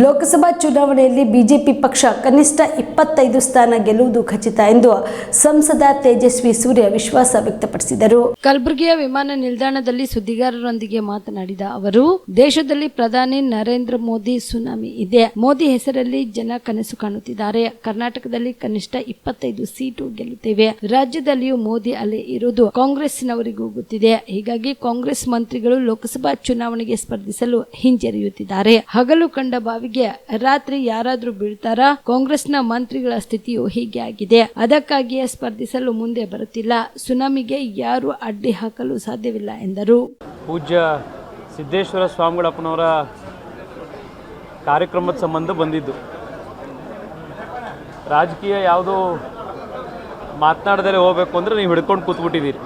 ಲೋಕಸಭಾ ಚುನಾವಣೆಯಲ್ಲಿ ಬಿಜೆಪಿ ಪಕ್ಷ ಕನಿಷ್ಠ ಇಪ್ಪತ್ತೈದು ಸ್ಥಾನ ಗೆಲ್ಲುವುದು ಖಚಿತ ಎಂದು ಸಂಸದ ತೇಜಸ್ವಿ ಸೂರ್ಯ ವಿಶ್ವಾಸ ವ್ಯಕ್ತಪಡಿಸಿದರು. ಕಲಬುರಗಿಯ ವಿಮಾನ ನಿಲ್ದಾಣದಲ್ಲಿ ಸುದ್ದಿಗಾರರೊಂದಿಗೆ ಮಾತನಾಡಿದ ಅವರು, ದೇಶದಲ್ಲಿ ಪ್ರಧಾನಿ ನರೇಂದ್ರ ಮೋದಿ ಸುನಾಮಿ ಇದೆ. ಮೋದಿ ಹೆಸರಲ್ಲಿ ಜನ ಕನಸು ಕಾಣುತ್ತಿದ್ದಾರೆ. ಕರ್ನಾಟಕದಲ್ಲಿ ಕನಿಷ್ಠ ಇಪ್ಪತ್ತೈದು ಸೀಟು ಗೆಲ್ಲುತ್ತೇವೆ. ರಾಜ್ಯದಲ್ಲಿಯೂ ಮೋದಿ ಅಲೆ ಇರುವುದು ಕಾಂಗ್ರೆಸ್ನವರಿಗೂ ಗೊತ್ತಿದೆ. ಹೀಗಾಗಿ ಕಾಂಗ್ರೆಸ್ ಮಂತ್ರಿಗಳು ಲೋಕಸಭಾ ಚುನಾವಣೆಗೆ ಸ್ಪರ್ಧಿಸಲು ಹಿಂಜರಿಯುತ್ತಿದ್ದಾರೆ. ಹಗಲು ಕಂಡ ಬಾವಿಗೆ ರಾತ್ರಿ ಯಾರಾದ್ರೂ ಬೀಳ್ತಾರಾ? ಕಾಂಗ್ರೆಸ್ನ ಮಂತ್ರಿಗಳ ಸ್ಥಿತಿಯು ಹೀಗೆ ಆಗಿದೆ. ಅದಕ್ಕಾಗಿಯೇ ಸ್ಪರ್ಧಿಸಲು ಮುಂದೆ ಬರುತ್ತಿಲ್ಲ. ಸುನಾಮಿಗೆ ಯಾರು ಅಡ್ಡಿ ಹಾಕಲು ಸಾಧ್ಯವಿಲ್ಲ ಎಂದರು. ಪೂಜ್ಯ ಸಿದ್ದೇಶ್ವರ ಸ್ವಾಮಿಗಳಪ್ಪನವರ ಕಾರ್ಯಕ್ರಮದ ಸಂಬಂಧ ಬಂದಿದ್ದು. ರಾಜಕೀಯ ಯಾವುದು ಮಾತನಾಡದೇ ಹೋಗ್ಬೇಕು ಅಂದರೆ ನೀವು ಹಿಡ್ಕೊಂಡು ಕೂತ್ಬಿಟ್ಟಿದ್ದೀರಿ.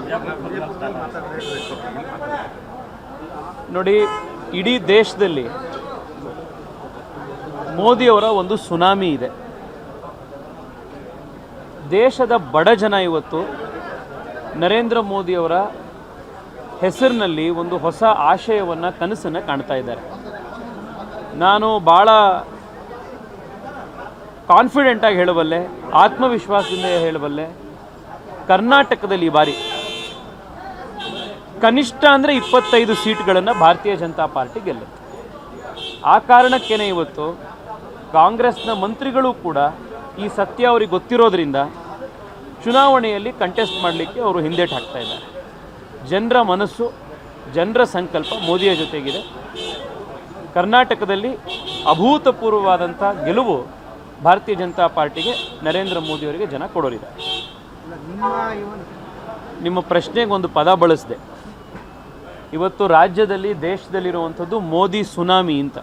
ನೋಡಿ, ಇಡೀ ದೇಶದಲ್ಲಿ ಮೋದಿಯವರ ಒಂದು ಸುನಾಮಿ ಇದೆ. ದೇಶದ ಬಡ ಜನ ಇವತ್ತು ನರೇಂದ್ರ ಮೋದಿಯವರ ಹೆಸರಿನಲ್ಲಿ ಒಂದು ಹೊಸ ಆಶಯವನ್ನು, ಕನಸನ್ನು ಕಾಣ್ತಾ ಇದ್ದಾರೆ. ನಾನು ಭಾಳ ಕಾನ್ಫಿಡೆಂಟಾಗಿ ಹೇಳಬಲ್ಲೆ, ಆತ್ಮವಿಶ್ವಾಸದಿಂದ ಹೇಳಬಲ್ಲೆ, ಕರ್ನಾಟಕದಲ್ಲಿ ಈ ಬಾರಿ ಕನಿಷ್ಠ ಅಂದರೆ ಇಪ್ಪತ್ತೈದು ಸೀಟ್ಗಳನ್ನು ಭಾರತೀಯ ಜನತಾ ಪಾರ್ಟಿ ಗೆಲ್ಲುತ್ತೆ. ಆ ಕಾರಣಕ್ಕೇನೆ ಇವತ್ತು ಕಾಂಗ್ರೆಸ್ನ ಮಂತ್ರಿಗಳು ಕೂಡ ಈ ಸತ್ಯ ಅವ್ರಿಗೆ ಗೊತ್ತಿರೋದ್ರಿಂದ ಚುನಾವಣೆಯಲ್ಲಿ ಕಂಟೆಸ್ಟ್ ಮಾಡಲಿಕ್ಕೆ ಅವರು ಹಿಂದೇಟು ಹಾಕ್ತಾ ಇದ್ದಾರೆ. ಜನರ ಮನಸ್ಸು, ಜನರ ಸಂಕಲ್ಪ ಮೋದಿಯ ಜೊತೆಗಿದೆ. ಕರ್ನಾಟಕದಲ್ಲಿ ಅಭೂತಪೂರ್ವವಾದಂಥ ಗೆಲುವು ಭಾರತೀಯ ಜನತಾ ಪಾರ್ಟಿಗೆ ನರೇಂದ್ರ ಮೋದಿಯವರಿಗೆ ಜನ ಕೊಡೋರಿದೆ. ನಿಮ್ಮ ಪ್ರಶ್ನೆಗೆ ಒಂದು ಪದ ಬಳಸಿದೆ. ಇವತ್ತು ರಾಜ್ಯದಲ್ಲಿ ದೇಶದಲ್ಲಿರುವಂಥದ್ದು ಮೋದಿ ಸುನಾಮಿ ಅಂತ.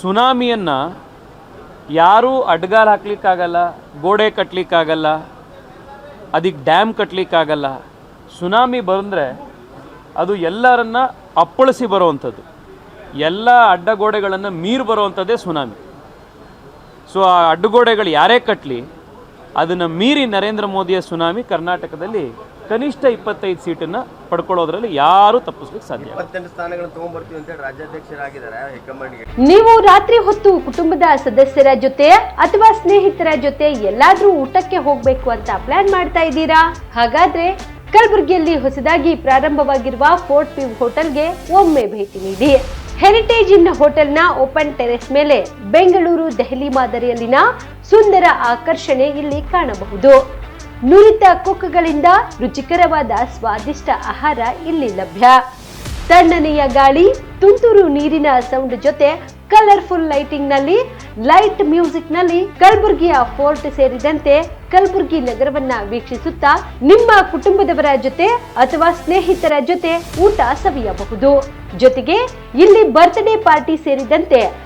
ಸುನಾಮಿಯನ್ನು ಯಾರೂ ಅಡ್ಗಾಲ್ ಹಾಕ್ಲಿಕ್ಕಾಗಲ್ಲ, ಗೋಡೆ ಕಟ್ಟಲಿಕ್ಕಾಗಲ್ಲ ಅದಕ್ಕೆ ಡ್ಯಾಮ್ ಕಟ್ಟಲಿಕ್ಕಾಗಲ್ಲ ಸುನಾಮಿ ಬಂದರೆ ಅದು ಎಲ್ಲರನ್ನ ಅಪ್ಪಳಿಸಿ ಬರುವಂಥದ್ದು. ಎಲ್ಲ ಅಡ್ಡಗೋಡೆಗಳನ್ನು ಮೀರಿ ಬರುವಂಥದ್ದೇ ಸುನಾಮಿ. ಸೊ ಆ ಅಡ್ಡಗೋಡೆಗಳು ಯಾರೇ ಕಟ್ಟಲಿ ಅದನ್ನು ಮೀರಿ ನರೇಂದ್ರ ಮೋದಿಯ ಸುನಾಮಿ ಕರ್ನಾಟಕದಲ್ಲಿ ಕನಿಷ್ಠ ಇಪ್ಪತ್ತೈದು ಸೀಟನ್ನು ಪಡ್ಕೊಳ್ಳೋದ್ರಲ್ಲಿ ಯಾರು ತಪ್ಪಿಸ್ಲಿಕ್ಕೆ ಸಾಧ್ಯ ನೀವು ರಾತ್ರಿ ಹೊತ್ತು ಕುಟುಂಬದ ಸದಸ್ಯರ ಜೊತೆ ಅಥವಾ ಸ್ನೇಹಿತರ ಜೊತೆ ಎಲ್ಲಾದ್ರೂ ಊಟಕ್ಕೆ ಹೋಗ್ಬೇಕು ಅಂತ ಪ್ಲಾನ್ ಮಾಡ್ತಾ ಇದ್ದೀರಾ? ಹಾಗಾದ್ರೆ ಕಲಬುರಗಿಯಲ್ಲಿ ಹೊಸದಾಗಿ ಪ್ರಾರಂಭವಾಗಿರುವ ಫೋರ್ಟ್ ವ್ಯೂ ಹೋಟೆಲ್ಗೆ ಒಮ್ಮೆ ಭೇಟಿ ನೀಡಿ. ಹೆರಿಟೇಜ್ ಇನ್ ಹೋಟೆಲ್ನ ಓಪನ್ ಟೆರೆಸ್ ಮೇಲೆ ಬೆಂಗಳೂರು ದೆಹಲಿ ಮಾದರಿಯಲ್ಲಿನ ಸುಂದರ ಆಕರ್ಷಣೆ ಇಲ್ಲಿ ಕಾಣಬಹುದು. ನುರಿತ ಕುಕ್ಗಳಿಂದ ರುಚಿಕರವಾದ ಸ್ವಾದಿಷ್ಟ ಆಹಾರ ಇಲ್ಲಿ ಲಭ್ಯ. ತಣ್ಣನೆಯ ಗಾಳಿ, ತುಂತುರು ನೀರಿನ ಸೌಂಡ್ ಜೊತೆ ಕಲರ್ಫುಲ್ ಲೈಟಿಂಗ್ನಲ್ಲಿ ಲೈಟ್ ಮ್ಯೂಸಿಕ್ನಲ್ಲಿ ಕಲಬುರಗಿಯ ಫೋರ್ಟ್ ಸೇರಿದಂತೆ ಕಲಬುರಗಿ ನಗರವನ್ನ ವೀಕ್ಷಿಸುತ್ತಾ ನಿಮ್ಮ ಕುಟುಂಬದವರ ಜೊತೆ ಅಥವಾ ಸ್ನೇಹಿತರ ಜೊತೆ ಊಟ ಸವಿಯಬಹುದು. ಜೊತೆಗೆ ಇಲ್ಲಿ ಬರ್ತ್ಡೇ ಪಾರ್ಟಿ ಸೇರಿದಂತೆ